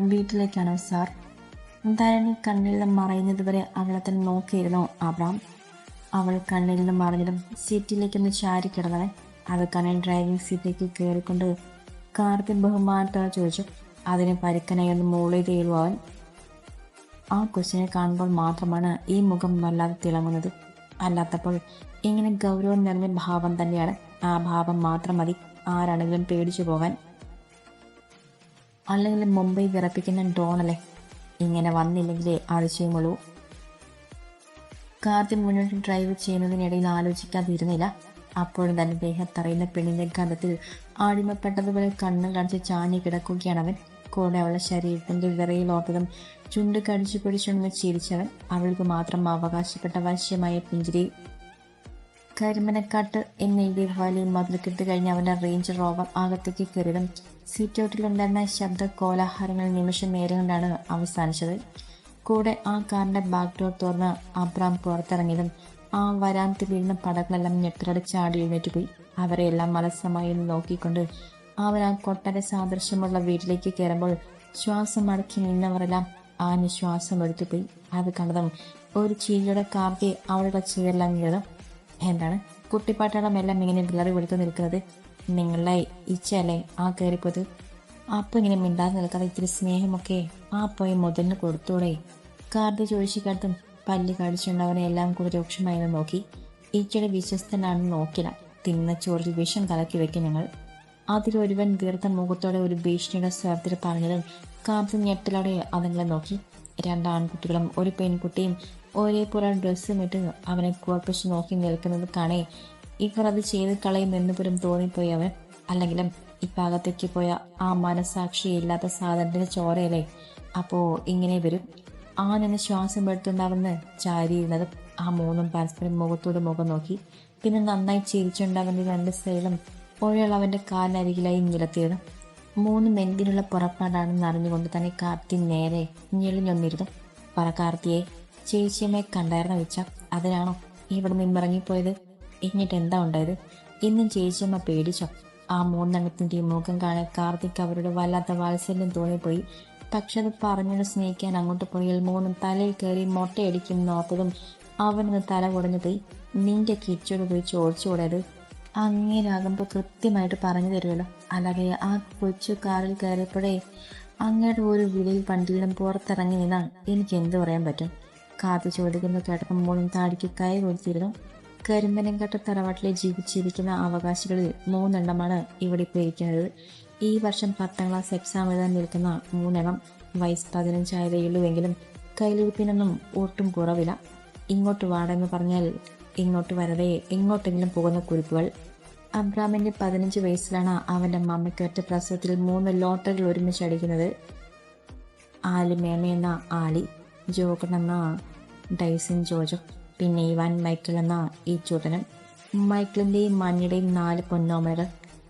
വീട്ടിലേക്കാണോ sir. ധരണി കണ്ണിൽ നിന്ന് മറയുന്നത് വരെ അവളെ തന്നെ നോക്കിയിരുന്നു അബ്രാം അവൾ കണ്ണിൽ നിന്ന് മറഞ്ഞതും സീറ്റിലേക്കൊന്ന് ചാരി കിടന്നവൻ അത് കണ്ണിൽ ഡ്രൈവിംഗ് സീറ്റിലേക്ക് കയറിക്കൊണ്ട് കാർത്തി ബഹുമാനത്തോടെ ചോദിച്ചു അതിന് പരുക്കനായി ഒന്ന് മൂളി അവൻ. ആ കൊച്ചിനെ കാണുമ്പോൾ മാത്രമാണ് ഈ മുഖം വല്ലാതെ തിളങ്ങുന്നത്. അല്ലാത്തപ്പോൾ ഇങ്ങനെ ഗൗരവം നിറഞ്ഞ ഭാവം തന്നെയാണ് ആ ഭാവം മാത്രം മതി ആരാണെങ്കിലും പേടിച്ചു പോകാൻ. അല്ലെങ്കിൽ മുംബൈ വിറപ്പിക്കുന്ന ഡോണല്ലേ ഇങ്ങനെ വന്നില്ലെങ്കിലേ ആഴ്ചയുമുള്ളൂ കാർത്തി മുന്നോട്ട് ഡ്രൈവ് ചെയ്യുന്നതിനിടയിൽ ആലോചിക്കാതിരുന്നില്ല. അപ്പോഴും തന്നെ ദേഹത്തറിയുന്ന പെണ്ണിന്റെ ഗന്ധത്തിൽ ആടിമപ്പെട്ടതുപോലെ കണ്ണു കടിച്ച് ചാഞ്ഞു കിടക്കുകയാണ് അവൻ. കൂടെ അവളുടെ ശരീരത്തിന്റെ വിറയിലോട്ടതും ചുണ്ട് കടിച്ചു പിടിച്ചുണ്ടെന്ന് ചിരിച്ചവൻ. അവൾക്ക് മാത്രം അവകാശപ്പെട്ട വശ്യമായ പുഞ്ചിരി കരിമനക്കാട്ട് എന്നെഴുതി വലിയ മതിൽക്കിട്ട് കഴിഞ്ഞ് അവന്റെ റേഞ്ച് റോവർ അകത്തേക്ക് കയറിയതും സീറ്റ് ഔട്ടിലുണ്ടായിരുന്ന ശബ്ദ കോലാഹലങ്ങൾ നിമിഷം നേരം കൊണ്ടാണ് അവസാനിച്ചത്. കൂടെ ആ കാറിന്റെ ബാക്ക് ഡോർ തുറന്ന് അബ്രാം പുറത്തിറങ്ങിയതും ആ വരാന്തി വീഴുന്ന പടകളെല്ലാം ഞെട്ടലടി ചാടി എഴുന്നേറ്റ് പോയി. അവരെല്ലാം മലസമായി നോക്കിക്കൊണ്ട് അവൻ ആ കൊട്ടര സാദൃശ്യമുള്ള വീട്ടിലേക്ക് കയറുമ്പോൾ ശ്വാസം അടക്കി നിന്നവരെല്ലാം ആ നിശ്വാസം എടുത്തുപോയി. അത് കണ്ടതും ഒരു ചീരിയുടെ കാർത്തി അവളുടെ വീഴും എന്താണ്? കുട്ടിപ്പാട്ടുകളും എല്ലാം ഇങ്ങനെ വിളറി വെളുത്തു നിൽക്കുന്നത്. നിങ്ങളുടെ ഇച്ഛയല്ലേ ആ കയറിപ്പോയത് അപ്പം ഇങ്ങനെ മിണ്ടാതെ നിൽക്കാതെ ഇത്തിരി സ്നേഹമൊക്കെ ആ പോയി മുതലിന് കൊടുത്തൂടെ. കാർഡ് ചോദിച്ചിക്കാത്തും പല്ല് കടിച്ചുണ്ടവനെ എല്ലാം കൂടി രൂക്ഷമായി നോക്കി. ഈച്ചയുടെ വിശ്വസ്തനാണെന്ന് നോക്കില്ല തിന്ന ചോറിൽ വിഷം കലക്കി വെക്കും ഞങ്ങൾ. അതിലൊരുവൻ വീർത്ത മുഖത്തോടെ ഒരു ഭീഷണിയുടെ സ്വരത്തിൽ പറഞ്ഞതും കാർത്തി ഞെട്ടലോടെ അതുങ്ങളെ നോക്കി. രണ്ട് ആൺകുട്ടികളും ഒരു പെൺകുട്ടിയും ഒരേപോലെ ഡ്രസ്സും ഇട്ട് അവനെ കുഴപ്പിച്ച് നോക്കി നിൽക്കുന്നത് കാണേ. ഇവർ അത് ചെയ്ത് കളയുമെന്ന് പോലും തോന്നിപ്പോയി അവൻ. അല്ലെങ്കിലും ഭാഗത്തേക്ക് പോയ ആ മനസാക്ഷി ഇല്ലാത്ത സാധനത്തിന്റെ ചോരയല്ലേ? അപ്പോ ഇങ്ങനെ വരും. ആ നിന്ന് ശ്വാസം പെടുത്തുണ്ടാവുന്ന ചാരിയിരുന്നത് ആ മൂന്നും പരസ്പരം മുഖത്തോട് മുഖം നോക്കി. പിന്നെ നന്നായി ചിരിച്ചുണ്ടാവുന്ന രണ്ട് സ്ത്രീകളും ഒരാൾ അവന്റെ കാലിനരികിലായി നിലത്തിയിരുന്നു മൂന്ന് മെന്തിനുള്ള പുറപ്പാടാണെന്ന് അറിഞ്ഞുകൊണ്ട് തന്നെ കാർത്തി നേരെ ഞെളിഞ്ഞൊന്നിരുന്നു. പറ കാർത്തിയെ ചേച്ചിയമ്മയെ കണ്ടായിരുന്ന വെച്ച? അതിനാണോ ഇവിടെ നിന്നിറങ്ങിപ്പോയത് എന്നിട്ട് എന്താ ഉണ്ടായത്? ഇന്നും ചേച്ചിയമ്മ പേടിച്ചോ? ആ മൂന്നെണ്ണത്തിന്റെ മുഖം കാണാൻ കാർത്തിക് അവരുടെ വല്ലാത്ത വാത്സല്യം തോന്നിപ്പോയി. പക്ഷെ അത് പറഞ്ഞത് സ്നേഹിക്കാൻ അങ്ങോട്ട് പോയാൽ മൂന്നും തലയിൽ കയറി മൊട്ടയടിക്കും നോത്തതും അവനൊന്ന് തല കുടഞ്ഞു പോയി. നിന്റെ കിച്ചോട് പോയി ചോദിച്ചുകൂടത് അങ്ങേരാകുമ്പോൾ കൃത്യമായിട്ട് പറഞ്ഞു തരുമല്ലോ. അല്ലാതെ ആ കൊച്ചു കാറിൽ കയറിയപ്പോഴേ അങ്ങയുടെ ഒരു വിലയിൽ പണ്ടിലും പുറത്തിറങ്ങി നിന്നാൽ എനിക്ക് എന്ത് പറയാൻ പറ്റും? കാത്തു ചോദിക്കുന്നത് കേട്ടപ്പോൾ മോളും താടിക്ക് കൈ കൊടുത്തിരുന്നു. കരിമ്പനംകട്ട തറവാട്ടിലെ ജീവിച്ചിരിക്കുന്ന അവകാശികളിൽ മൂന്നെണ്ണമാണ് ഇവിടെ ഇപ്പോൾ ഈ വർഷം പത്താം ക്ലാസ് എക്സാം എഴുതാൻ നിൽക്കുന്ന മൂന്നെണ്ണം വയസ്സ് പതിനഞ്ചായതേ ഉള്ളൂവെങ്കിലും കയ്യിലിരിപ്പിനൊന്നും ഒട്ടും കുറവില്ല. ഇങ്ങോട്ട് വാടെന്ന് പറഞ്ഞാൽ ഇങ്ങോട്ട് വരവേ എങ്ങോട്ടെങ്കിലും പോകുന്ന കുറിപ്പുകൾ. അബ്രാമിന്റെ പതിനഞ്ച് വയസ്സിലാണ് അവന്റെ മമ്മയ്ക്കൊറ്റ പ്രസവത്തിൽ മൂന്ന് ലോട്ടറികൾ ഒരുമിച്ച് അടിക്കുന്നത് ആലിമേമ എന്ന ആലി. ജോക്കൺ എന്ന ഡൈസൺ ജോർജും പിന്നെ ഇവാൻ മൈക്കിൾ എന്ന ഈ ചൂട്ടനും മൈക്കിളിന്റെയും മഞ്ഞയുടെയും നാല് പൊന്നോമകൾ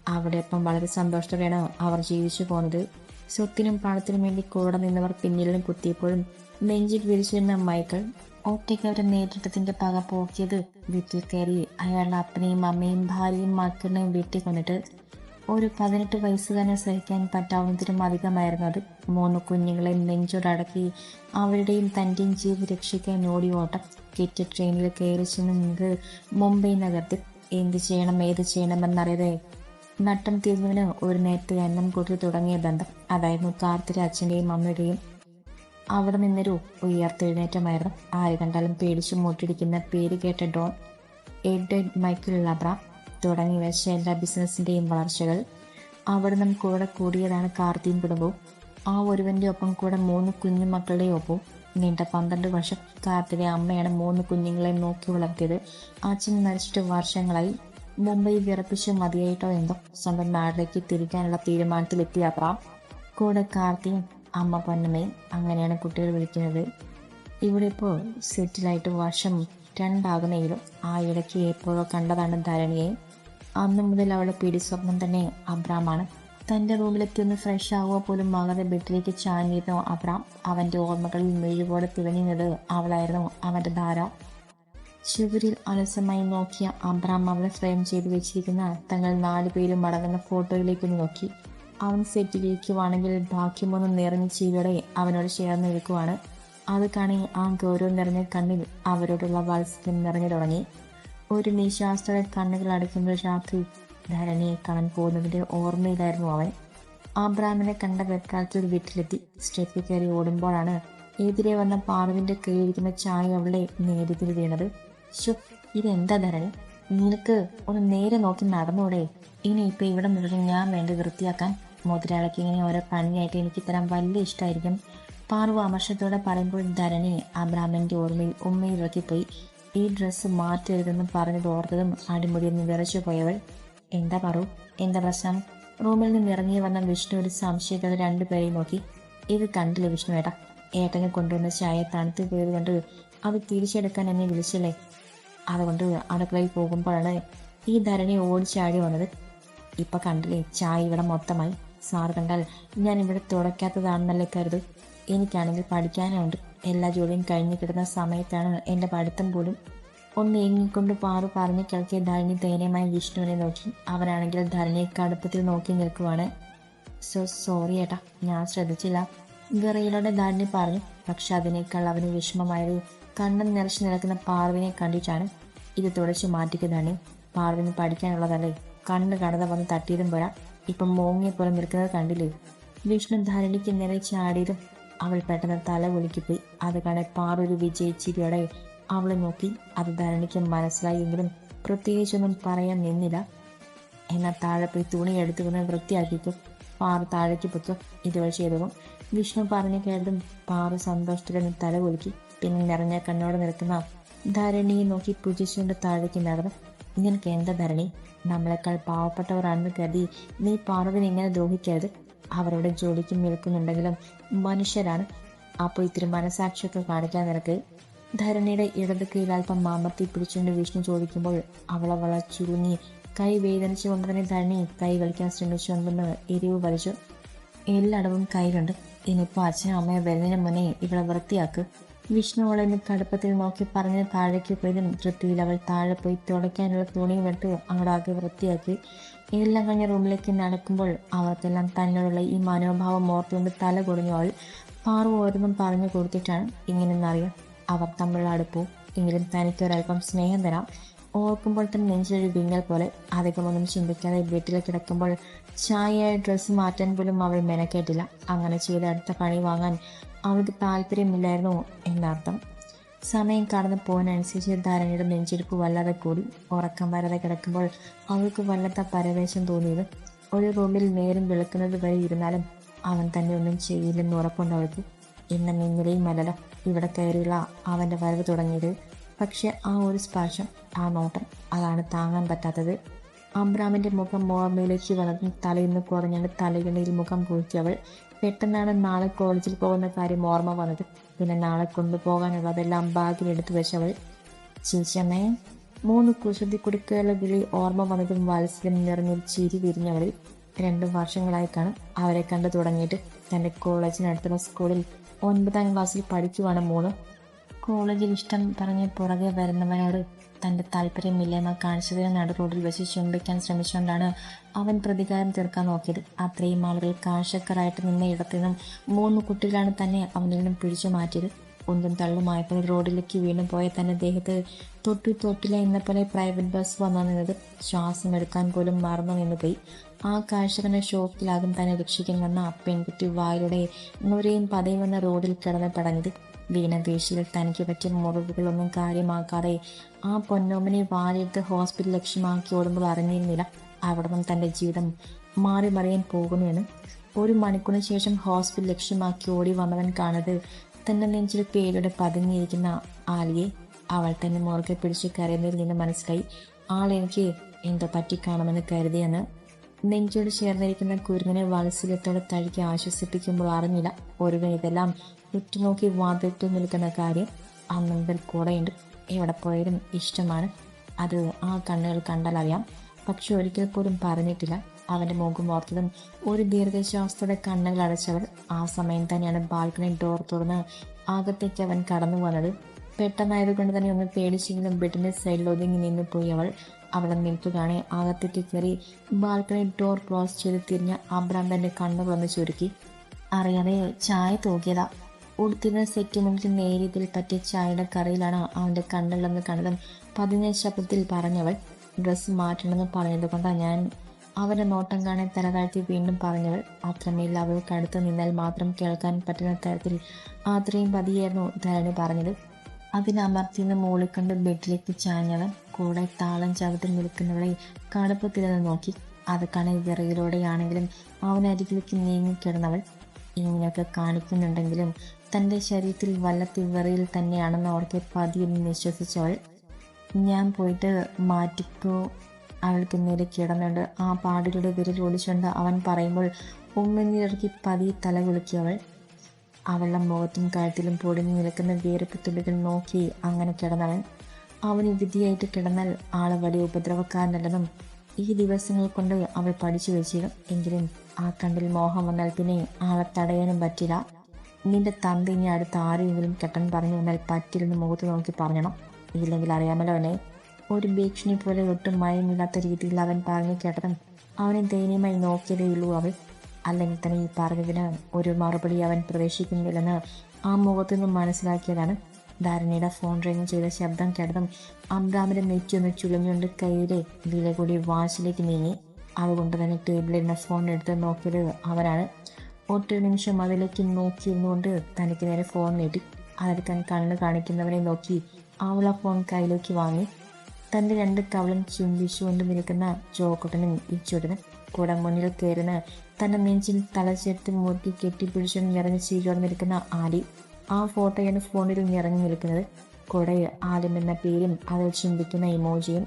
അവിടെ ഇപ്പം വളരെ സന്തോഷത്തോടെയാണ് അവർ ജീവിച്ചു പോകുന്നത്. സ്വത്തിനും പണത്തിനും വേണ്ടി കൂടെ നിന്നവർ പിന്നിലും കുത്തിയപ്പോഴും നെഞ്ചിൽ വിരിച്ചിരുന്ന മൈക്കിൾ ഒറ്റയ്ക്ക് അവരുടെ നേതൃത്വത്തിന്റെ പക പോക്കിയത് വീട്ടിൽ കയറി അയാളുടെ അപ്പനെയും അമ്മയും ഭാര്യയും മക്കളിനെയും വീട്ടിൽ കൊന്നിട്ട് ഒരു പതിനെട്ട് വയസ്സുകാരനെ സഹിക്കാൻ പറ്റാവുന്നതിലും അധികമായിരുന്നു അത്. മൂന്ന് കുഞ്ഞുങ്ങളെ നെഞ്ചോടടക്കി അവരുടെയും തന്റെയും ജീവ രക്ഷിക്കാൻ ഓടി ഓട്ടം. കിറ്റ് ട്രെയിനിൽ കയറി ചെന്നത് മുംബൈ നഗരത്തിൽ. എന്ത് ചെയ്യണം ഏത് ചെയ്യണമെന്നറിയാതെ നട്ടം തീർന്നതിന് ഒരു നേരത്തെ എണ്ണം കൂട്ടി തുടങ്ങിയ ബന്ധം. അതായിരുന്നു കാർത്തിരി അച്ഛന്റെയും അമ്മയുടെയും. അവിടെ നിന്നൊരു ഉയർത്തെഴുന്നേറ്റമായിരുന്നു. ആര് കണ്ടാലും പേടിച്ചു മൂട്ടിടിക്കുന്ന പേര് കേട്ട ഡോൺ എഡ്വേർഡ് മൈക്കിൾ ലബ്ര തുടങ്ങി വെച്ച എല്ലാ ബിസിനസ്സിന്റെയും വളർച്ചകൾ അവിടെ നിന്നും കൂടെ കൂടിയതാണ് കാർത്തിയും കുടുംബവും. ആ ഒരുവന്റെ ഒപ്പം കൂടെ മൂന്ന് കുഞ്ഞു മക്കളുടെ ഒപ്പം നീണ്ട പന്ത്രണ്ട് വർഷം കാർത്തിയുടെ അമ്മയാണ് മൂന്ന് കുഞ്ഞുങ്ങളെ നോക്കി വളർത്തിയത്. അച്ഛൻ മരിച്ചിട്ട് വർഷങ്ങളായി മുംബൈ വിറപ്പിച്ച് മതിയായിട്ടോ എന്തോ സ്വന്തം നാട്ടിലേക്ക് തിരിക്കാനുള്ള തീരുമാനത്തിലെത്തിയ അബ്രാം കൂടെ കാർത്തിയും അമ്മ പൊന്നമ്മയും അങ്ങനെയാണ് കുട്ടികൾ വിളിക്കുന്നത്. ഇവിടെ ഇപ്പോൾ സെറ്റിലായിട്ട് വർഷം രണ്ടാകുന്നെങ്കിലും ആ ഇടയ്ക്ക് എപ്പോഴോ കണ്ടതാണ് ധരണിയെ. അന്നു മുതൽ അവളുടെ പിടി സ്വപ്നം തന്നെ അബ്രാമാണ് തന്റെ റൂമിലെത്തി ഒന്ന് ഫ്രഷ് ആവുക പോലും മകളെ ബെഡിലേക്ക് ചാഞ്ഞിരുന്നു അബ്രാം അവന്റെ ഓർമ്മകളിൽ മെഴുകോടെ തിളങ്ങിയത് അവളായിരുന്നു അവന്റെ ധാര. ചുവരിൽ അലസമായി നോക്കിയ അബ്രാം അവളെ ഫ്രെയിം ചെയ്ത് വെച്ചിരിക്കുന്ന തങ്ങൾ നാലു പേരും അടങ്ങുന്ന ഫോട്ടോയിലേക്കൊന്ന് നോക്കി. അവൻ സെറ്റിലിരിക്കുവാണെങ്കിൽ ബാക്കി മൂന്ന് നിറഞ്ഞ ചീവിയോടെ അവനോട് ചേർന്ന് നിൽക്കുവാണ്. അത് കാണി ആ ഗൗരവം നിറഞ്ഞ കണ്ണിൽ അവരോടുള്ള വാത്സല്യം നിറഞ്ഞു തുടങ്ങി. ഒരു നിശാസ്ത്രയുടെ കണ്ണുകൾ അടയ്ക്കുമ്പോൾ രാത്രി ധരണിയെ കാണാൻ പോകുന്നതിന്റെ ഓർമ്മയിലായിരുന്നു അവൻ. ആബ്രാമിനെ കണ്ട വെക്കാലത്തിൽ വീട്ടിലെത്തി. സ്റ്റെപ്പിൽ കയറി ഓടുമ്പോഴാണ് എതിരെ വന്ന പാറുവിന്റെ കയ്യിലിരിക്കുന്ന ചായ അവളെ നേരത്തിൽ വീണത്. ശോ ഇതെന്താ ധരണി? നിനക്ക് ഒന്ന് നേരെ നോക്കി നടന്നൂടെ. ഇനി ഇപ്പൊ ഇവിടെ മുഴുവൻ ഞാൻ വേണ്ടി വൃത്തിയാക്കാൻ മുതലാളിക്ക് ഇങ്ങനെ ഓരോ പണിയായിട്ട് എനിക്ക് തരാൻ വലിയ ഇഷ്ടമായിരിക്കും പാർവ അമർഷത്തോടെ പറയുമ്പോൾ ധരണി അബ്രാമിന്റെ ഓർമ്മയിൽ ഉമ്മയിലൊക്കെപ്പോയി ഈ ഡ്രസ്സ് മാറ്റരുതെന്ന് പറഞ്ഞത് ഓർത്തതും അടിമുടിയിൽ നിന്ന് വിറച്ചു പോയവൾ എന്താ പറു? എന്താ പ്രശ്നം? റൂമിൽ നിന്ന് ഇറങ്ങി വന്ന വിഷ്ണു ഒരു സംശയത്തോടെ രണ്ടുപേരെയും നോക്കി. ഇത് കണ്ടില്ല വിഷ്ണു ഏട്ടാ? ഏട്ടനെ കൊണ്ടുവന്ന ചായ തണുത്ത് പോയത് കൊണ്ട് അത് തിരിച്ചെടുക്കാൻ എന്നെ വിളിച്ചില്ലേ? അതുകൊണ്ട് അടുക്കളയിൽ പോകുമ്പോഴാണ് ഈ ധരണി ഓടിച്ചാടി വന്നത്. ഇപ്പൊ കണ്ടില്ലേ ചായ ഇവിടെ മൊത്തമായി. സാർ കണ്ടാൽ ഞാൻ ഇവിടെ തുടയ്ക്കാത്തതാണെന്നല്ലേ കരുത്. എനിക്കാണെങ്കിൽ പഠിക്കാനുണ്ട്. എല്ലാ ജോലിയും കഴിഞ്ഞു കിടന്ന സമയത്താണ് എന്റെ പഠിത്തം പോലും ഒന്ന് ഏങ്ങിക്കൊണ്ട് പാറു പറഞ്ഞു കിടക്കിയ ധരണി ദയനീയമായി വിഷ്ണുവിനെ നോക്കി. അവനാണെങ്കിൽ ധരണിയെ കടുപ്പത്തിൽ നോക്കി നിൽക്കുവാണ്. സോ സോറി ഏട്ടാ ഞാൻ ശ്രദ്ധിച്ചില്ല വിറയിലൂടെ ധരണി പറഞ്ഞു. പക്ഷെ അതിനേക്കാൾ അവന് വിഷമമായൊരു കണ്ണം നിറച്ചു നിൽക്കുന്ന പാർവിനെ കണ്ടിട്ടാണ് ഇത് തുടച്ചു മാറ്റിക്ക് ധരണി. പാർവിന് പഠിക്കാനുള്ളതല്ലേ? കണ്ണ് കടത വന്ന് തട്ടിയതും പോരാ. ഇപ്പം മോങ്ങിയെ പോലെ നിൽക്കുന്നത് കണ്ടില്ലേ? വിഷ്ണു ധരണിക്ക് നേരെ ചാടിയതും അവൾ പെട്ടെന്ന് തല കുലുക്കിപ്പോയി. അത് കണ്ട പാറൊരു വിജയിച്ചിരിയോടെ അവളെ നോക്കി. അത് ധരണിക്ക് മനസ്സിലായെങ്കിലും പ്രത്യേകിച്ചൊന്നും പറയാൻ നിന്നില്ല. എന്നാൽ താഴെ പോയി തുണി എടുത്തു വന്ന് വൃത്തിയാക്കിക്കും പാറ താഴേക്ക് പൊത്തു. ഇതുവരെ ചെയ്തതും വിഷ്ണു പറഞ്ഞു കേട്ടതും പാറ സന്തോഷത്തിൽ തല കുലുക്കി. പിന്നെ നിറഞ്ഞ കണ്ണോടെ നിൽക്കുന്ന ധരണിയെ നോക്കി പുജിച്ചുകൊണ്ട് താഴേക്ക് നടന്നു. നിനക്ക് എന്താ ധരണി? നമ്മളെക്കാൾ പാവപ്പെട്ടവരാണെന്ന് കരുതി നീ പാർവതിനെ ഇങ്ങനെ ദ്രോഹിക്കരുത്. അവരുടെ ജോലിക്ക് നിൽക്കുന്നുണ്ടെങ്കിലും മനുഷ്യരാണ്. അപ്പോൾ ഇത്തിരി മനസാക്ഷിയൊക്കെ കാണിക്കാൻ നിനക്ക് ധരണിയുടെ ഇടത് കൈയിൽ അല്പം മാമർത്തി പിടിച്ചുകൊണ്ട് വിഷ്ണു ചോദിക്കുമ്പോൾ അവളെ വള ചുരുങ്ങി കൈ വേദനിച്ചുകൊണ്ട് തന്നെ ധരണി കൈ കളിക്കാൻ ശ്രമിച്ചുകൊണ്ടെന്ന് എരിവ് വലിച്ചു എല്ലായിടവും കണ്ട് ഇനിയിപ്പോൾ അച്ഛനും അമ്മയെ വരുന്നതിന് മുന്നേ ഇവളെ വൃത്തിയാക്ക് വിഷ്ണു അവളെ കടുപ്പത്തിൽ നോക്കി പറഞ്ഞ് താഴേക്ക് പോയതും തൃപ്തിയിൽ അവൾ താഴെ പോയി തുടയ്ക്കാനുള്ള തുണിയും എടുത്ത് അങ്ങോട്ടാകെ വൃത്തിയാക്കി. എല്ലാം കഴിഞ്ഞ റൂമിലേക്ക് നടക്കുമ്പോൾ അവർക്കെല്ലാം തന്നോടുള്ള ഈ മനോഭാവം ഓർത്തുകൊണ്ട് തല കുടഞ്ഞു അവൾ പാറു ഓരോന്നും പറഞ്ഞു കൊടുത്തിട്ടാണ് ഇങ്ങനെന്നറിയാം അവർ തമ്മിലുള്ള അടുപ്പവും എങ്കിലും തനിക്ക് ഒരല്പം സ്നേഹം തരാം. ഓർക്കുമ്പോൾ തന്നെ നെഞ്ചൊരു വിങ്ങൽ പോലെ അധികമൊന്നും ചിന്തിക്കാതെ വീട്ടിൽ കിടക്കുമ്പോൾ ചായയായ ഡ്രസ്സ് മാറ്റാൻ പോലും അവൾ മെനക്കേട്ടില്ല. അങ്ങനെ ചെയ്ത അടുത്ത പണി വാങ്ങാൻ അവൾക്ക് താല്പര്യമില്ലായിരുന്നു എന്നർത്ഥം. സമയം കടന്നു പോകാനനുസരിച്ച് ധാരണയുടെ നെഞ്ചെടുപ്പ് വല്ലാതെ കൂടി. ഉറക്കം വരാതെ കിടക്കുമ്പോൾ അവൾക്ക് വല്ലാത്ത പരവേശം തോന്നിയത്. ഒരു റൂമിൽ നേരം വെളുക്കുന്നത് വരെ ഇരുന്നാലും അവൻ തന്നെ ഒന്നും ചെയ്യില്ലെന്ന് ഉറപ്പുണ്ട് അവൾക്ക്. ഇന്ന് ഇന്നലെയും അല്ലല ഇവിടെ കയറിയുള്ള അവന്റെ വരവ് തുടങ്ങിയത്. പക്ഷെ ആ ഒരു സ്പർശം ആ നോട്ടം അതാണ് താങ്ങാൻ പറ്റാത്തത്. അബ്രാമിന്റെ മുഖം ഓർമ്മയിലേക്ക് വളർന്ന് തലയിന്ന് കുറഞ്ഞുകൊണ്ട് തലയിണയിൽ മുഖം പൂഴ്ത്തി അവൾ. പെട്ടെന്നാണ് നാളെ കോളേജിൽ പോകുന്ന കാര്യം ഓർമ്മ വന്നത്. പിന്നെ നാളെ കൊണ്ടുപോകാനുള്ളതെല്ലാം ബാഗിൽ എടുത്തു വെച്ചവൾ ചീച്ചമ്മേ മൂന്ന് കുശുദ്ധി കുടിക്കുകളുടെ വിളി ഓർമ്മ വന്നതും വാത്സല്യം നിറഞ്ഞൊരു ചിരി വിരിഞ്ഞവളിൽ രണ്ടു വർഷങ്ങളായിട്ടാണ് അവരെ കണ്ടു തുടങ്ങിയിട്ട് തന്റെ കോളേജിനടുത്തുള്ള സ്കൂളിൽ ഒൻപതാം ക്ലാസ്സിൽ പഠിക്കുവാണ് മോൾ. കോളേജിൽ ഇഷ്ടം പറഞ്ഞ് പുറകെ വരുന്നവനോട് തന്റെ താല്പര്യമില്ലെന്ന് കാണിച്ചതിന് നടു റോഡിൽ വെച്ച് ചുംബിക്കാൻ ശ്രമിച്ചുകൊണ്ടാണ് അവൻ പ്രതികാരം തീർക്കാൻ നോക്കിയത്. അത്രയും ആളുകൾ കാഴ്ചക്കാരായിട്ട് നിന്ന ഇടത്തു നിന്നും മൂന്ന് കുട്ടികളാണ് തന്നെ അവനിൽ നിന്നും പിടിച്ചു മാറ്റിയത്. ഒന്നും തള്ളുമായപ്പോൾ റോഡിലേക്ക് വീണു പോയ തന്റെ ദേഹത്ത് തൊട്ടു തൊട്ടില എന്ന പോലെ പ്രൈവറ്റ് ബസ് വന്നു നിന്നത്. ശ്വാസം എടുക്കാൻ പോലും മറന്നു പോയി. ആ കാഴ്ചകന്റെ ഷോക്കിലാകും തന്നെ രക്ഷിക്കാൻ വന്ന പെൺകുട്ടി വായിലൂടെ നുരയും പതയും വന്ന റോഡിൽ കിടന്ന് പടഞ്ഞത്. വീണ ദേശിയിൽ തനിക്ക് പറ്റിയ മുറിവുകളൊന്നും കാര്യമാക്കാതെ ആ പൊന്നോമനെ വാരിയെടുത്ത് ഹോസ്പിറ്റൽ ലക്ഷ്യമാക്കി ഓടുമ്പോൾ അറിഞ്ഞിരുന്നില്ല. അവിടെ നിന്ന് തന്റെ ജീവിതം മാറി മറിയാൻ പോകുന്നുവെന്ന് ഒരു മണിക്കൂറിന് ശേഷം ഹോസ്പിറ്റൽ ലക്ഷ്യമാക്കി ഓടി വന്നവൻ കാണത് തന്റെ നെഞ്ചിൽ പേരുടെ പതുങ്ങിയിരിക്കുന്ന ആലിയെ അവൾ തന്നെ മുറുകെ പിടിച്ച് കരയുന്നതിൽ നിന്ന് മനസ്സിലായി. ആൾ എനിക്ക് എന്തോ പറ്റിക്കാണമെന്ന് കരുതിയെന്ന് നെഞ്ചോട് ചേർന്നിരിക്കുന്ന കുരുങ്ങനെ വാത്സല്യത്തോടെ തഴുകി ആശ്വസിപ്പിക്കുമ്പോൾ അറിഞ്ഞില്ല. ഒരുവൻ ഇതെല്ലാം ഉറ്റുനോക്കി വാതിട്ട് നിൽക്കുന്ന കാര്യം അന്ന് കൂടെയുണ്ട്. എവിടെ പോയാലും ഇഷ്ടമാണ്. അത് ആ കണ്ണുകൾ കണ്ടാൽ അറിയാം. പക്ഷെ ഒരിക്കൽ പോലും പറഞ്ഞിട്ടില്ല. അവന്റെ മുഖം ഓർത്തതും ഒരു ദീർഘശ്വാസത്തോടെ കണ്ണുകൾ അടച്ചവർ ആ സമയം തന്നെയാണ് ബാൽക്കണി ഡോർ തുറന്ന് അകത്തേക്ക് അവൻ കടന്നു വന്നത്. പെട്ടെന്നായതുകൊണ്ട് തന്നെ ഒന്ന് പേടിച്ചെങ്കിലും ബെഡിന്റെ സൈഡിൽ ഒതുങ്ങി നിന്ന് പോയി അവൾ. അവിടെ നിൽക്കുകയാണ്. അകത്തേക്ക് കയറി ബാൽക്കണി ഡോർ ക്ലോസ് ചെയ്ത് തിരിഞ്ഞ അബ്രാം തന്റെ കണ്ണു തുറന്ന് ചുരുക്കി. അറിയാതെ ചായ തൂക്കിയതാ. ഉടുത്തിരുന്ന സെറ്റ് നമുക്ക് നേരിയതിൽ പറ്റിയ ചായയുടെ കറിയിലാണ് അവന്റെ കണ്ണുള്ളതെന്ന് കണ്ടതും പതിഞ്ഞ ശബ്ദത്തിൽ പറഞ്ഞവൾ ഡ്രസ്സ് മാറ്റണമെന്ന് പറഞ്ഞതുകൊണ്ടാണ് ഞാൻ അവന്റെ നോട്ടം കാണാൻ തല താഴ്ത്തി വീണ്ടും പറഞ്ഞവൾ അത്രമേൽ അവൾക്ക് അടുത്ത് നിന്നാൽ മാത്രം കേൾക്കാൻ പറ്റുന്ന തരത്തിൽ അത്രയും പതിയായിരുന്നു ധരണി പറഞ്ഞത്. അതിനമർത്തിന്ന് മോളിൽ കണ്ട് ബെഡിലേക്ക് ചാഞ്ഞവൻ കൂടെ താളം ചവിട്ടി നിൽക്കുന്നവളെ കടുപ്പത്തിലെന്ന് നോക്കി. അത് കണ വിറയിലൂടെയാണെങ്കിലും അവനരികിലേക്ക് നീങ്ങിക്കിടന്നവൾ ഇങ്ങനെയൊക്കെ കാണിക്കുന്നുണ്ടെങ്കിലും തന്റെ ശരീരത്തിൽ വല്ല തിവറയിൽ തന്നെയാണെന്ന് അവർക്ക് പതിയെന്ന് വിശ്വസിച്ചവൾ ഞാൻ പോയിട്ട് മാറ്റിക്കോ. അവൾക്ക് നേരെ കിടന്നുണ്ട്. ആ പാടിലൂടെ വിരൽ ഒളിച്ചുകൊണ്ട് അവൻ പറയുമ്പോൾ ഉമ്മനീരിറക്കി പതി തല കുലുക്കിയവൾ അവളുടെ മുഖത്തും കഴുത്തിലും പൊടിഞ്ഞു നിൽക്കുന്ന വീരപ്പ് തുള്ളികൾ നോക്കി അങ്ങനെ കിടന്നവൻ. അവന് വിധിയായിട്ട് കിടന്നാൽ ആൾ വലിയ ഉപദ്രവക്കാരനല്ലെന്നും ഈ ദിവസങ്ങൾ കൊണ്ട് അവൾ പഠിച്ചു വെച്ചിരും എങ്കിലും ആ കണ്ടിൽ മോഹം വന്നാൽ പിന്നെ ആളെ തടയാനും പറ്റില്ല. നിന്റെ തന്ത ഇനി അടുത്ത് ആരെങ്കിലും കെട്ടൻ പറഞ്ഞു വന്നാൽ പറ്റില്ലെന്ന് മുഖത്ത് നോക്കി പറഞ്ഞണം. ഇല്ലെങ്കിൽ അറിയാമല്ലോ അവനെ. ഒരു ഭീഷണി പോലെ ഒട്ടും മയമില്ലാത്ത രീതിയിൽ അവൻ പറഞ്ഞു കേട്ടതും അവനെ ദയനീയമായി നോക്കിയതേ ഉള്ളൂ അവൾ. അല്ലെങ്കിൽ തന്നെ ഈ പറഞ്ഞതിന് ഒരു മറുപടി അവൻ പ്രവേശിക്കുന്നില്ലെന്ന് ആ മുഖത്തു നിന്നും മനസ്സിലാക്കിയതാണ്. ധാരണയുടെ ഫോൺ റിങ് ചെയ്ത ശബ്ദം കേട്ടതും അബ്രാമിന്റെ നെറ്റിയൊന്ന് ചുളിഞ്ഞുകൊണ്ട് കയ്യിലെ വില കൂടി വാശിലേക്ക് നീങ്ങി. അതുകൊണ്ട് തന്നെ ടേബിളിരുന്ന ഫോൺ എടുത്ത് നോക്കിയത് അവരാണ്. ഒറ്റ നിമിഷം അതിലേക്ക് നോക്കിയിരുന്നുകൊണ്ട് തനിക്ക് നേരെ ഫോൺ നീട്ടി. അതെടുക്കാൻ കണ്ണ് കാണിക്കുന്നവരെ നോക്കി അവൾ ആ ഫോൺ കയ്യിലേക്ക് വാങ്ങി. തന്റെ രണ്ട് കവളും ചുംബിച്ചുകൊണ്ടും നിൽക്കുന്ന ജോക്കുട്ടനും ഇച്ചോട്ടനും കൂടെ മുന്നിൽ കയറുന്ന തന്റെ നെഞ്ചിൽ തലച്ചേർത്ത് മുറുക്കി കെട്ടിപ്പിടിച്ചു നിറഞ്ഞ് നിൽക്കുന്ന ആലി. ആ ഫോട്ടോയാണ് ഫോണിൽ നിറഞ്ഞു നിൽക്കുന്നത്. കൂടെ ആലിം എന്ന പേരും അതിൽ ചിന്തിക്കുന്ന ഇമോജിയും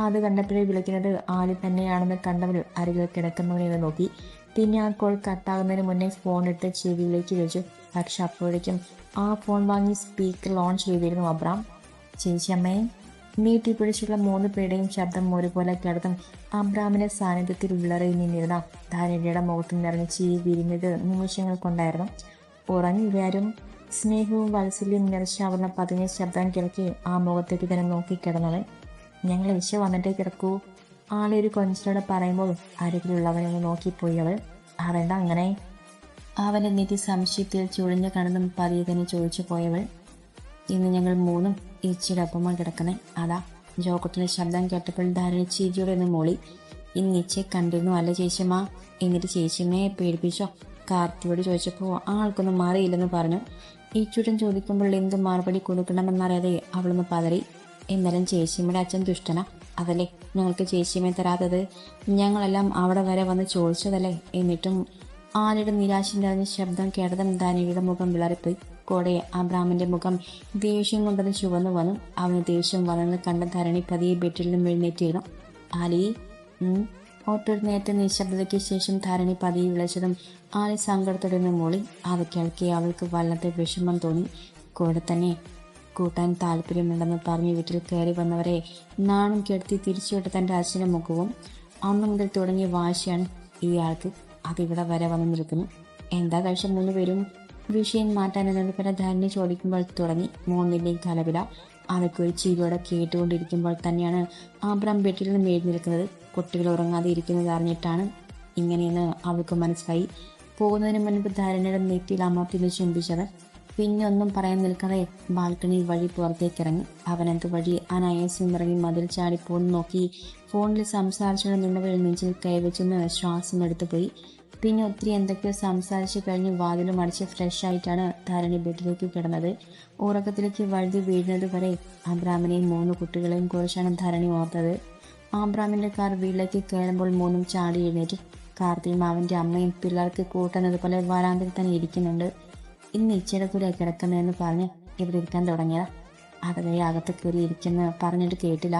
അത് കണ്ടപ്പോഴേ വിളിക്കുന്നത് ആലി തന്നെയാണെന്ന് കണ്ടവർ അരികിൽ കിടക്കുന്നവരെ നോക്കി. പിന്നെ ആ കോൾ കട്ടാകുന്നതിന് മുന്നേ ഫോൺ എടുത്ത് ചെവിയിലേക്ക് വെച്ചു. പക്ഷെ അപ്പോഴേക്കും ആ ഫോൺ വാങ്ങി സ്പീക്കർ ലോഞ്ച് ചെയ്തിരുന്നു അബ്രാം. ചേച്ചി അമ്മയെ നീട്ടി പിടിച്ചുള്ള മൂന്ന് പേരുടെയും ശബ്ദം ഒരുപോലെ കിടത്തും അബ്രാമിന്റെ സാന്നിധ്യത്തിൽ വിളറി നിന്നിരുന്ന ധാരയുടെ മുഖത്ത് നിറഞ്ഞ് ചിരി വിരിഞ്ഞത് നിമിഷങ്ങൾ കൊണ്ടായിരുന്നു. ഉറങ്ങില്ലാരും സ്നേഹവും വാത്സല്യവും നിറച്ചാവുന്ന പതിഞ്ഞ ശബ്ദം കേൾക്കി ആ മുഖത്തേക്ക് തന്നെ നോക്കിക്കിടന്നവൻ ഞങ്ങൾ വിശ വന്നിട്ടേ കിടക്കൂ. ആളെ ഒരു കൊഞ്ചിനോട് പറയുമ്പോൾ അരികിലുള്ളവനെ നോക്കിപ്പോയി അവൾ. അതെന്താ അങ്ങനെ. അവന്റെ നിധി സംശയത്തിൽ ചുഴിഞ്ഞു കണ്ണും പതിയെ തന്നെ ചോദിച്ചു പോയവൾ. ഇന്ന് ഞങ്ങൾ മൂന്നും ഈച്ചയുടെ ഒപ്പമാണ് കിടക്കണേ. അതാ ജോക്കത്തിന്റെ ശബ്ദം കേട്ടപ്പോൾ ധാരണ ചീജിയോടെ ഒന്ന് മോളി. ഇന്ന് ഈച്ചയെ കണ്ടിരുന്നു അല്ല ചേച്ചിയമ്മ? എന്നിട്ട് ചേച്ചിയമ്മയെ പേടിപ്പിച്ചോ? കാർത്തിയോട് ചോദിച്ചപ്പോൾ ആൾക്കൊന്നും മാറിയില്ലെന്ന് പറഞ്ഞു. ഈച്ചൂട്ടൻ ചോദിക്കുമ്പോൾ എന്ത് മറുപടി കൊടുക്കണമെന്നറിയാതെ അവളൊന്ന് പതറി. എന്നാലും ചേച്ചിയമ്മയുടെ അച്ഛൻ ദുഷ്ടന. അതല്ലേ ഞങ്ങൾക്ക് ചേച്ചിയമ്മയെ തരാത്തത്? ഞങ്ങളെല്ലാം അവിടെ വരെ വന്ന് ചോദിച്ചതല്ലേ? എന്നിട്ടും ആനയുടെ നിരാശിന്റെ ശബ്ദം കേട്ടതും ദാനിയുടെ മുഖം വിളറിപ്പോയി. കൂടെ അബ്രാമിന്റെ മുഖം ദേഷ്യം കൊണ്ടത് ചുവന്നു വന്നു. അവന് ദേഷ്യം വളർന്ന് കണ്ട ധരണി പതിയെ ബെറ്റിലും നിന്നും എഴുന്നേറ്റിരുന്നു. ആലി ഓട്ടൊരു നിശബ്ദതയ്ക്ക് ശേഷം ധരണി പതിയെ വിളിച്ചതും ആളെ സങ്കടത്തോടെ നിന്ന് മൂളി അത് കേൾക്കി അവൾക്ക് വല്ലാത്ത വിഷമം തോന്നി. കൂടെ തന്നെ കൂട്ടാൻ താല്പര്യമുണ്ടെന്ന് പറഞ്ഞ് വീട്ടിൽ കയറി വന്നവരെ നാണം കെടുത്തി തിരിച്ചുവിട്ട് തന്റെ അച്ഛന്റെ മുഖവും അന്നു മുതൽ തുടങ്ങിയ വാശിയാണ് ഇയാൾക്ക് അതിവിടെ വരെ വന്നു നിൽക്കുന്നു എന്താ കഴിച്ച മൂന്ന് പേരും വിഷയം മാറ്റാൻ എന്നതുപോലെ ധാരണ ചോദിക്കുമ്പോൾ തുടങ്ങി. മൂന്നിന്റെയും കലവില ഒരു ചിരിയോടെ കേട്ടുകൊണ്ടിരിക്കുമ്പോൾ തന്നെയാണ് ആബ്രാം ബെഡിൽ നിന്ന് എഴുന്നേൽക്കുന്നത് കുട്ടികൾ ഉറങ്ങാതെ ഇരിക്കുന്നത് അറിഞ്ഞിട്ടാണ് ഇങ്ങനെയെന്ന് അവൾക്ക് മനസ്സിലായി. പോകുന്നതിന് മുൻപ് ധാരണയുടെ നെറ്റിയിൽ അമർത്തി ചുംബിച്ചത് പിന്നെ ഒന്നും പറയാൻ നിൽക്കാതെ ബാൽക്കണി വഴി പുറത്തേക്ക് ഇറങ്ങി അവനത് വഴി? അനായാസം ഇറങ്ങി മതിൽ ചാടി ഫോൺ നോക്കി ഫോണിൽ സംസാരിച്ചുകൊണ്ട് നിന്നവർ നെഞ്ചിൽ കൈവച്ചൊന്ന് ശ്വാസം എടുത്തു പോയി. പിന്നെ ഒത്തിരി എന്തൊക്കെയോ സംസാരിച്ച് കഴിഞ്ഞ് വാതിലും അടിച്ച് ഫ്രഷ് ആയിട്ടാണ് ധാരണി ബെഡിലേക്ക് കിടന്നത്. ഉറക്കത്തിലേക്ക് വഴുതി വീഴുന്നത് വരെ അബ്രാമിനെയും മൂന്ന് കുട്ടികളെയും കുറിച്ചാണ് ധരണി ഓർത്തത്. ആബ്രാമിന്റെ കാർ വീട്ടിലേക്ക് കയറുമ്പോൾ മൂന്നും ചാടി എഴുന്നേറ്റ്. കാർത്തിയും അവന്റെ അമ്മയും പിള്ളേർക്ക് കൂട്ടുന്നത് പോലെ വരാന്തയിൽ തന്നെ ഇരിക്കുന്നുണ്ട്. ഇന്ന് ഇച്ചയുടെ കൂടെ കിടക്കുന്നതെന്ന് പറഞ്ഞ് ഇവിടെ ഇരിക്കാൻ തുടങ്ങിയതാ. അതവേ അകത്ത് കയറി ഇരിക്കുന്ന പറഞ്ഞിട്ട് കേട്ടില്ല.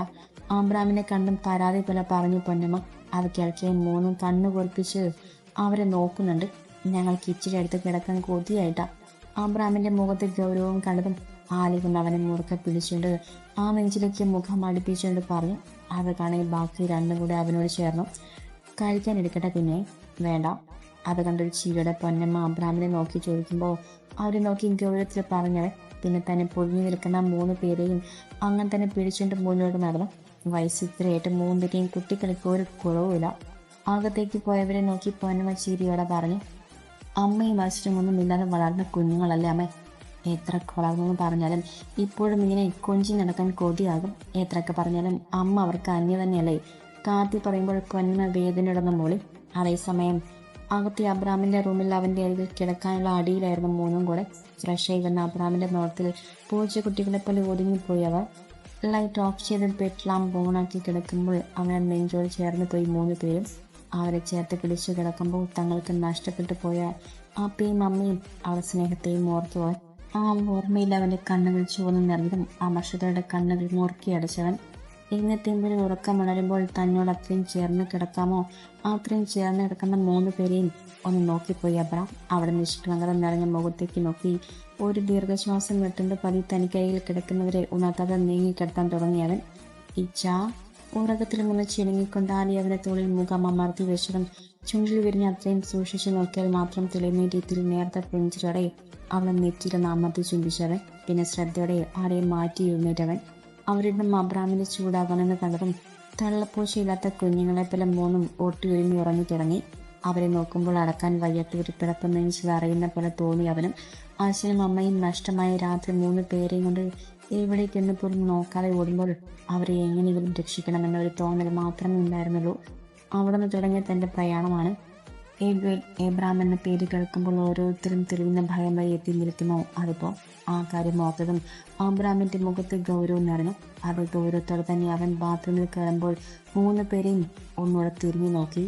ആംബ്രാമിനെ കണ്ടും പരാതി പോലെ പറഞ്ഞു പൊന്നമ്മ അത് കേൾക്കിയ മൂന്നും കണ്ണു പൊറിപ്പിച്ച് അവരെ നോക്കുന്നുണ്ട്. ഞങ്ങൾക്ക് ഇച്ചിരി അടുത്ത് കിടക്കാൻ കൊതിയായിട്ടാ. ആംബ്രാമിന്റെ മുഖത്ത് ഗൗരവം കണ്ടതും ആലി കൊണ്ട് അവനെ മുറുക്കെ പിടിച്ചുകൊണ്ട് ആ നെഞ്ചിലേക്ക് മുഖം അടുപ്പിച്ചുകൊണ്ട് പറഞ്ഞു അത് കാണി ബാക്കി രണ്ടും കൂടെ അവനോട് ചേർന്നു. കഴിക്കാൻ എടുക്കട്ടെ പിന്നെ വേണ്ട. അത് കണ്ടൊരു ചീരയുടെ പൊന്നമ്മ അബ്രാമിനെ നോക്കി ചോദിക്കുമ്പോൾ അവരെ നോക്കി ഗൗരവത്തിൽ പറഞ്ഞവൻ പിന്നെ തന്നെ പൊതിഞ്ഞു നിൽക്കുന്ന മൂന്ന് പേരെയും അങ്ങനെ തന്നെ പിടിച്ചുകൊണ്ട് മുന്നോട്ട് നടന്നു. വയസ്സിത്രയായിട്ട് മൂന്നിന്റെയും കുട്ടികൾക്ക് ഒരു കുറവുമില്ല അകത്തേക്ക് പോയവരെ നോക്കി പൊന്നമ്മ ചീരിയോടെ പറഞ്ഞു അമ്മയും അച്ഛനും ഇല്ലാതെ വളർന്ന കുഞ്ഞുങ്ങളല്ലേ അമ്മ. എത്ര വളർന്നെന്ന് പറഞ്ഞാലും ഇപ്പോഴും ഇങ്ങനെ കൊഞ്ചി നടക്കാൻ കൊതിയാകും. എത്രയൊക്കെ പറഞ്ഞാലും അമ്മ അവർക്ക് അന്യ തന്നെയല്ലേ. കാത്തി പറയുമ്പോൾ പൊന്നമ്മ വേദനയുടെ മോളി അതേസമയം അകത്തെ അബ്രാമിന്റെ റൂമിൽ അവന്റെ അരികിൽ കിടക്കാനുള്ള അടിയിലായിരുന്നു മൂന്നും കൂടെ. ഫ്രഷ് ആയി വന്ന അബ്രാമിന്റെ നോട്ടത്തിൽ പൂച്ചക്കുട്ടികളെ പോലെ ഒതുങ്ങിപ്പോയി അവർ. ലൈറ്റ് ഓഫ് ചെയ്ത് പെട്ടലാം ഓണാക്കി കിടക്കുമ്പോൾ അവനെ നെഞ്ചോട് ചേർന്ന് പോയി മൂന്ന് പേരും. അവരെ ചേർത്ത് പിടിച്ചു കിടക്കുമ്പോൾ തങ്ങൾക്ക് നഷ്ടപ്പെട്ടു പോയ അപ്പയും അമ്മയും അവർ സ്നേഹത്തെയും ഓർത്തു പോയി. ആ ഓർമ്മയിൽ അവന്റെ കണ്ണുകൾ ചുവന്നു നിറഞ്ഞതും അമർഷതയുടെ കണ്ണുകൾ മുറുക്കി അടച്ചവൻ. ഇന്നത്തെ ഉറക്കം വളരുമ്പോൾ തന്നോട് അത്രയും ചേർന്ന് കിടക്കാമോ? അത്രയും ചേർന്ന് കിടക്കുന്ന മൂന്ന് പേരെയും ഒന്ന് നോക്കിപ്പോയി അബ്രാം. അവിടെ നിഷ്കളങ്കത നിറഞ്ഞ മുഖത്തേക്ക് നോക്കി. ഒരു ദീർഘശ്വാസം വെട്ടുന്ന പതി തനിക്കൈയിൽ കിടക്കുന്നവരെ ഉണർത്താതെ നീങ്ങിക്കിടത്താൻ തുടങ്ങിയവൻ ഇച്ച ഉറക്കത്തിൽ നിന്ന് ചിണുങ്ങിക്കൊണ്ട് ആലി അവന്റെ തോളിൽ മുഖം അമർത്തി വെച്ചതും ചുണ്ടിൽ വിരിഞ്ഞ് അത്രയും സൂക്ഷിച്ചു നോക്കിയാൽ മാത്രം രീതിയിൽ നേരത്തെ പുഞ്ചിരോടെ അവളെ നെറ്റിയിലൊന്ന് അമർത്തി ചുംബിച്ചവൻ പിന്നെ ശ്രദ്ധയോടെ ആരെയും മാറ്റി എഴുന്നേറ്റവൻ. അവരുടെ അബ്രാമിന്റെ ചൂടാകണമെന്ന് കണ്ടതും തള്ളപ്പൂശയില്ലാത്ത കുഞ്ഞുങ്ങളെ പോലെ മൂന്നും ഒട്ടി ഒരുങ്ങി ഉറങ്ങി തുടങ്ങി. അവരെ നോക്കുമ്പോൾ അടക്കാൻ വയ്യാത്ത ഒരു നെഞ്ചിൽ അറിയുന്ന പോലെ തോന്നി അവനും. അച്ഛനും അമ്മയും നഷ്ടമായ രാത്രി മൂന്ന് പേരെയും കൊണ്ട് എവിടേക്കെന്ന് പോലും നോക്കാതെ ഓടുമ്പോൾ അവരെ എങ്ങനെയെങ്കിലും രക്ഷിക്കണമെന്ന ഒരു തോന്നൽ മാത്രമേ ഉണ്ടായിരുന്നുള്ളൂ. അവിടെ നിന്ന് തുടങ്ങിയ തന്റെ പ്രയാണമാണ്. ഏബ്രാം എന്ന പേര് കേൾക്കുമ്പോൾ ഓരോരുത്തരും തെളിയുന്ന ഭയം വഴി എത്തി നിൽക്കുന്നു അതിപ്പോൾ ആ കാര്യം ഓർത്തതും അബ്രാമിന്റെ മുഖത്ത് ഗൗരവം നിറഞ്ഞു. അത് ഗൗരവത്തോടെ തന്നെ അവൻ ബാത്റൂമിൽ കയറുമ്പോൾ മൂന്ന് പേരെയും ഒന്നുകൂടെ തിരിഞ്ഞു നോക്കി.